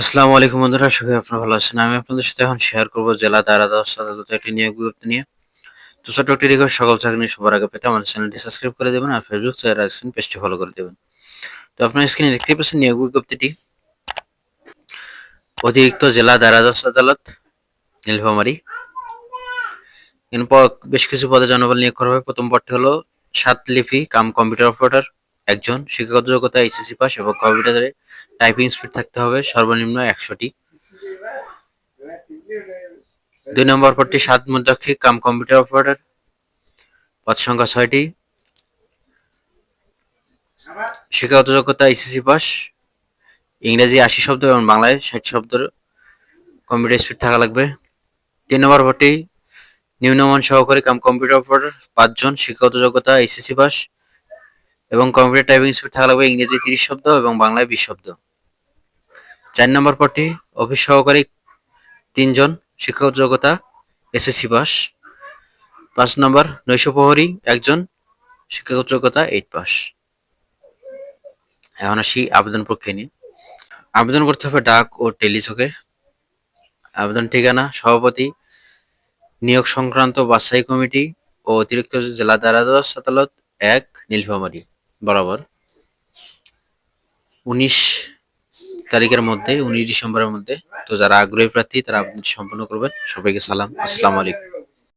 আসসালামু আলাইকুম বন্ধুরা করি আপনারা ভালো আছেন। আমি আপনাদের সাথে এখন শেয়ার করব জেলা দায়রা আদালতে একটি নিয়োগ বিজ্ঞপ্তি নিয়ে। তো ছোট্ট একটি রিকোয়েস্ট সকল চাকরি সবার আগে পেতে আমাদের চ্যানেলটি সাবস্ক্রাইব করে দেবেন আর ফেসবুক যারা পেজটি ফলো করে দেবেন। তো আপনার স্ক্রিনে দেখতেই পাচ্ছেন নিয়োগ বিজ্ঞপ্তিটি। অতিরিক্ত জেলা দায়রা আদালত, নীলফামারী। বেশ কিছু পদে জনবল নিয়োগ করা হবে প্রথম পদটি হলো সাত লিপি কাম কম্পিউটার অপারেটর। একজন শিক্ষাগত যোগ্যতা এইচএসসি পাস এবং কম্পিউটারে টাইপিং স্পিড থাকতে হবে সর্বনিম্ন একশোটি। দুই নম্বর পদটি সাত মুদ্রাক্ষিক কাম কম্পিউটার অপারেটর। পদ সংখ্যা ছয়টি। শিক্ষাগত যোগ্যতা এইচএসসি পাস। ইংরেজি আশি শব্দ এবং বাংলায় ষাট শব্দের কম্পিউটার স্পিড থাকা লাগবে। তিন নম্বর পদটি নিম্নমান সহকারী কাম কম্পিউটার অপারেটর। পাঁচজন শিক্ষাগত যোগ্যতা এইচএসসি পাস। এবং কম্পিউটার টাইপিং স্পিড থাকা লাগবে ইংরেজি তিরিশ শব্দ এবং বাংলায় বিশ শব্দ। চার নম্বর পদটি অফিস সহকারী তিনজন শিক্ষাগত যোগ্যতা এসএসসি পাস পাঁচ নম্বর, নৈশ প্রহরী একজন শিক্ষাগত যোগ্যতা এইট পাস এখন আসি আবেদন প্রক্রিয়া নিয়ে। আবেদন করতে হবে ডাক ও টেলিচকে আবেদন ঠিকানা, সভাপতি, নিয়োগ সংক্রান্ত বাছাই কমিটি ও অতিরিক্ত জেলা দায়রা আদালত এক, নীলফামারী। বরাবর। উনিশ তারিখের মধ্যে, উনিশ ডিসেম্বরের মধ্যে, তো যারা আগ্রহী প্রার্থী, তারা সম্পন্ন করবেন। সবাইকে সালাম। আসসালামু আলাইকুম।